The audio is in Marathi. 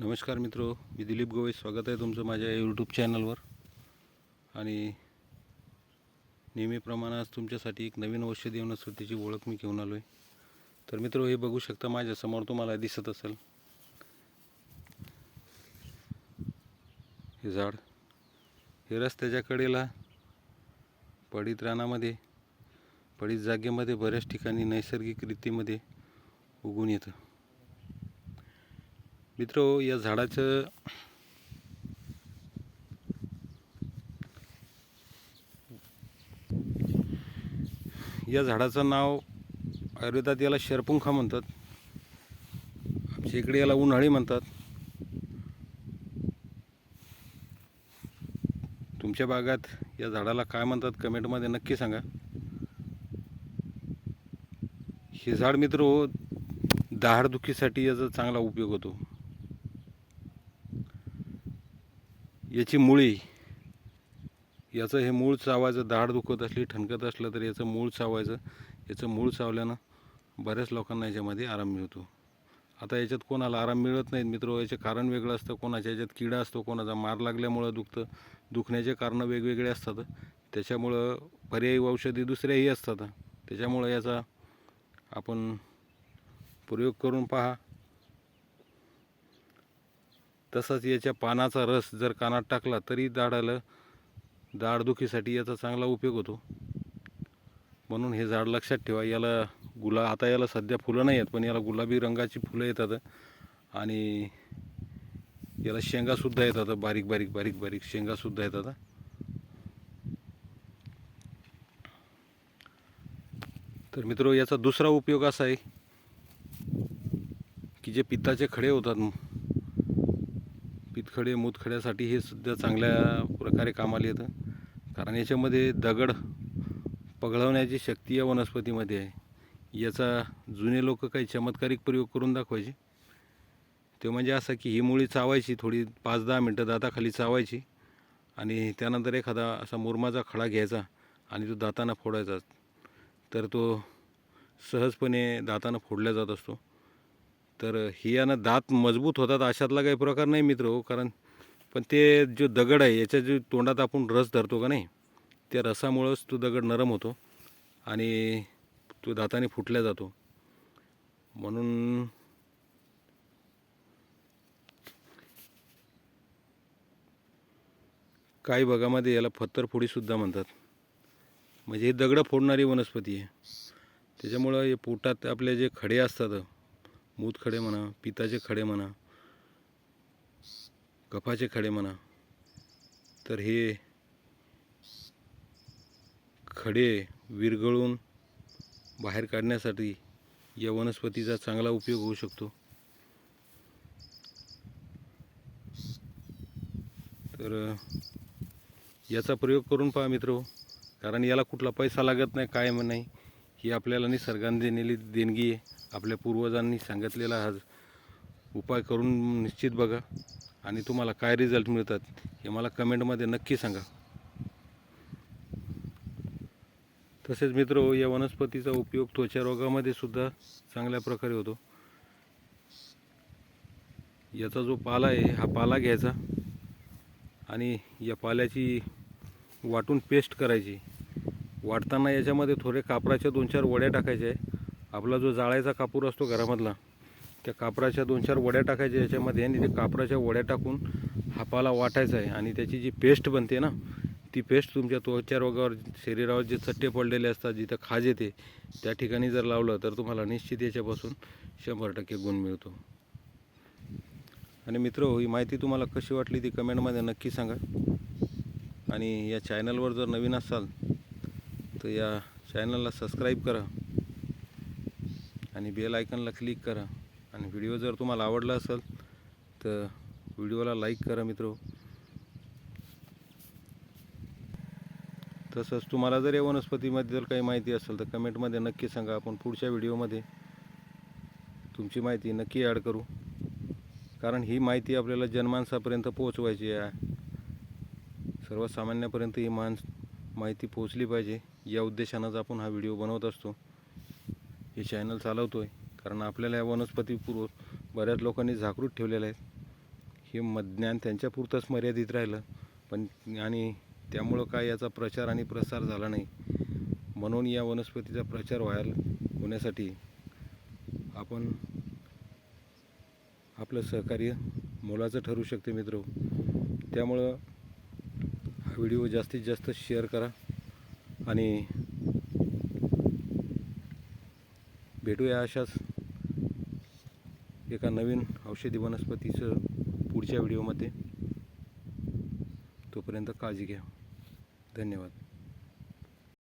नमस्कार मित्र मी दिलीप गोवे स्वागत आहे तुमचं माझ्या यूट्यूब चॅनलवर आणि नेहमीप्रमाणे आज तुमच्यासाठी एक नवीन औषधी वनस्पतीची ओळख मी घेऊन आलो आहे तर मित्र हे बघू शकता माझ्यासमोर तुम्हाला दिसत असेल. हे झाड हे रस्त्याच्या कडेला पडीत रानामध्ये पडीत जागेमध्ये बऱ्याच ठिकाणी नैसर्गिक रीतीमध्ये उगून येतं. मित्र या झाडाचं या झाडाचं नाव आयुर्वेदात याला शरपुंखा म्हणतात. आमच्या इकडे याला उन्हाळी म्हणतात. तुमच्या भागात या झाडाला काय म्हणतात कमेंटमध्ये नक्की सांगा. हे झाड मित्र हो दाढदुखीसाठी याचा चांगला उपयोग होतो. याची मुळी. याचं हे मूळ चावायचं दाढ दुखत असली ठणकत असलं तर याचं मूळ चावायचं. याचं मूळ चावल्यानं बऱ्याच लोकांना याच्यामध्ये आराम मिळतो. आता याच्यात कोणाला आराम मिळत नाहीत मित्र याचे कारण वेगळं असतं. कोणाच्या याच्यात किडा असतो कोणाचा मार लागल्यामुळं दुखतं. दुखण्याचे कारणं वेगवेगळे असतात. त्याच्यामुळं पर्यायी औषधी दुसऱ्याही असतात. त्याच्यामुळं याचा आपण प्रयोग करून पहा. तसंच याच्या पानाचा रस जर कानात टाकला तरी दाढाला दाढदुखीसाठी याचा चांगला उपयोग होतो. म्हणून हे झाड लक्षात ठेवा. याला गुला आता याला सध्या फुलं नाही आहेत पण याला गुलाबी रंगाची फुलं येतात आणि याला शेंगासुद्धा येतात. बारीक बारीक बारीक बारीक शेंगासुद्धा येतात. तर मित्र याचा दुसरा उपयोग असा आहे की जे पित्ताचे खडे होतात पितखडे मूतखड्यासाठी हे सुद्धा चांगल्या प्रकारे कामाला येतं. कारण याच्यामध्ये दगड पगळवण्याची शक्ती या वनस्पतीमध्ये आहे. याचा जुने लोक काही चमत्कारिक प्रयोग करून दाखवायचे. ते म्हणजे असं की ही मुळी चावायची थोडी पाच दहा मिनटं दाताखाली चावायची आणि त्यानंतर एखादा असा मुरमाचा खडा घ्यायचा आणि तो दाताना फोडायचा. तर तो सहजपणे दातानं फोडला जात असतो. तर ही यानं दात मजबूत होतात अशातला काही प्रकार नाही मित्र हो कारण पण ते जो दगड आहे याच्या जो तोंडात आपण रस धरतो का नाही त्या रसामुळंच तो दगड नरम होतो आणि तो दाताने फुटला जातो. म्हणून काही भागामध्ये याला फत्तरफोडीसुद्धा म्हणतात. म्हणजे ही दगडं फोडणारी वनस्पती आहे. त्याच्यामुळं हे पोटात आपले जे खडे असतात मूतखडे म्हणा पिताचे खडे म्हणा कफाचे खडे म्हणा तर हे खडे विरघळून बाहेर काढण्यासाठी या वनस्पतीचा चांगला उपयोग होऊ शकतो. तर याचा प्रयोग करून पहा मित्र हो, कारण याला कुठला पैसा लागत नाही काय म्हण नाही. ही आपल्याला निसर्गाने दिलेली देणगी आहे. आपल्या पूर्वजांनी सांगितलेला हा उपाय करून निश्चित बघा आणि तुम्हाला काय रिझल्ट मिळतात हे मला कमेंटमध्ये नक्की सांगा. तसेच मित्र या वनस्पतीचा उपयोग त्वचा रोगामध्ये सुद्धा चांगल्या प्रकारे होतो. याचा जो पाला आहे हा पाला घ्यायचा आणि या पाल्याची वाटून पेस्ट करायची. वाटताना याच्यामध्ये थोडे कापराच्या दोन चार वड्या टाकायच्या आहे. आपला जो जाळायचा कापूर असतो घरामधला त्या कापराच्या दोन चार वड्या टाकायच्या याच्यामध्ये आणि ते कापराच्या वड्या टाकून हापाला वाटायचं आहे. आणि त्याची जी पेस्ट बनते ना ती पेस्ट तुमच्या त्वचा रोगावर शरीरावर जे चट्टे पडलेले असतात जिथं खाज येते त्या ठिकाणी जर लावलं तर तुम्हाला निश्चित याच्यापासून शंभर टक्के गुण मिळतो. आणि मित्र ही माहिती तुम्हाला कशी वाटली ती कमेंटमध्ये नक्की सांगा. आणि या चॅनलवर जर नवीन असाल तर या चॅनलला सबस्क्राईब करा आणि बेल आयकनला क्लिक करा. आणि व्हिडिओ जर तुम्हाला आवडला असेल तर व्हिडिओला लाईक करा मित्र. तसंच तुम्हाला जर या वनस्पतीमध्ये जर काही माहिती असेल तर कमेंटमध्ये नक्की सांगा. आपण पुढच्या व्हिडिओमध्ये तुमची माहिती नक्की ॲड करू. कारण ही माहिती आपल्याला जनमानसापर्यंत पोहोचवायची आहे. सर्वसामान्यापर्यंत ही माणस माहिती पोहोचली पाहिजे. या उद्देशानंच आपण हा व्हिडिओ बनवत असतो. हे चॅनल चालवतो आहे कारण आपल्याला या वनस्पतीपूर्व बऱ्याच लोकांनी झाकरूत ठेवलेलं आहे. हे म ज्ञान त्यांच्यापुरतंच मर्यादित राहिलं. पण आणि त्यामुळं काय याचा प्रचार आणि प्रसार झाला नाही. म्हणून या वनस्पतीचा प्रचार व्हायला होण्यासाठी आपण आपलं सहकार्य मोलाचं ठरू शकते मित्र. त्यामुळं व्हिडिओ जास्तीत जास्त शेअर करा आणि भेटूया अशाच एका नवीन औषधी वनस्पतीचं पुढच्या व्हिडिओमध्ये. तोपर्यंत काळजी घ्या. धन्यवाद.